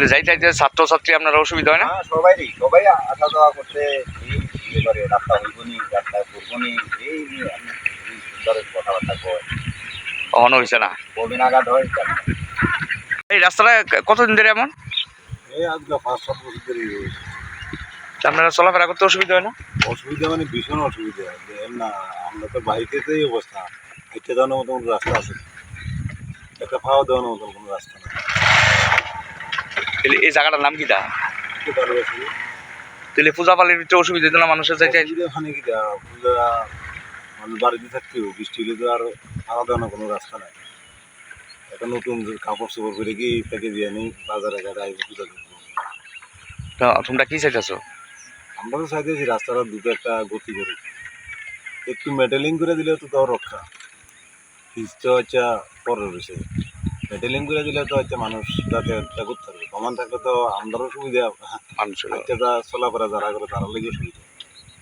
চলে যাইতে যাইতে ছাত্রছাত্রী আপনার অসুবিধা হয় না? হ্যাঁ সবাইরই সবাই আসা যাওয়া করতে রাস্তা এই নিয়ে কথাবার্তা কয় কখনো হয়েছে না। হয় এই রাস্তাটা কতদিন ধরে এমন? এই আজকে পাঁচ সাত বছর ধরে আপনারা চলাফেরা করতে অসুবিধা হয় না? অসুবিধা মানে ভীষণ অসুবিধা। না আমরা তো বাইকে তো অবস্থা রাস্তা আছে একটা খাওয়া দেওয়ার মতন কোনো রাস্তা নেই। তাহলে এই জায়গাটার নাম কি দা একটু ভালো তাহলে পূজা পালির ভিতরে অসুবিধা দিল মানুষের যাইতে? অসুবিধা মানে কি যা পূজা মানুষ বাড়িতে থাকতেও বৃষ্টি হলে তো আর খাওয়া দাওয়ার কোনো রাস্তা নাই। একটা নতুন কাপড় চোপড় করে কি তাকে দিয়ে নেই বাজারে ঘাটে আইব পূজা করব। তো তোমরা কি চাইতেছো? আমরা তো চাইতেছি রাস্তাটা দুটো একটা গতি করে। একটু মেটেলিং করে দিলে তো তাও রক্ষা। হচ্ছে পরের বিষয়। মেটেলিং করে দিলে তো হচ্ছে মানুষ যাতে করতে পারবে। কমান থাকলে তো আমাদেরও সুবিধা। মানুষের হাইটটা চলাফেরা যারা করে তারা লেগে সুবিধা।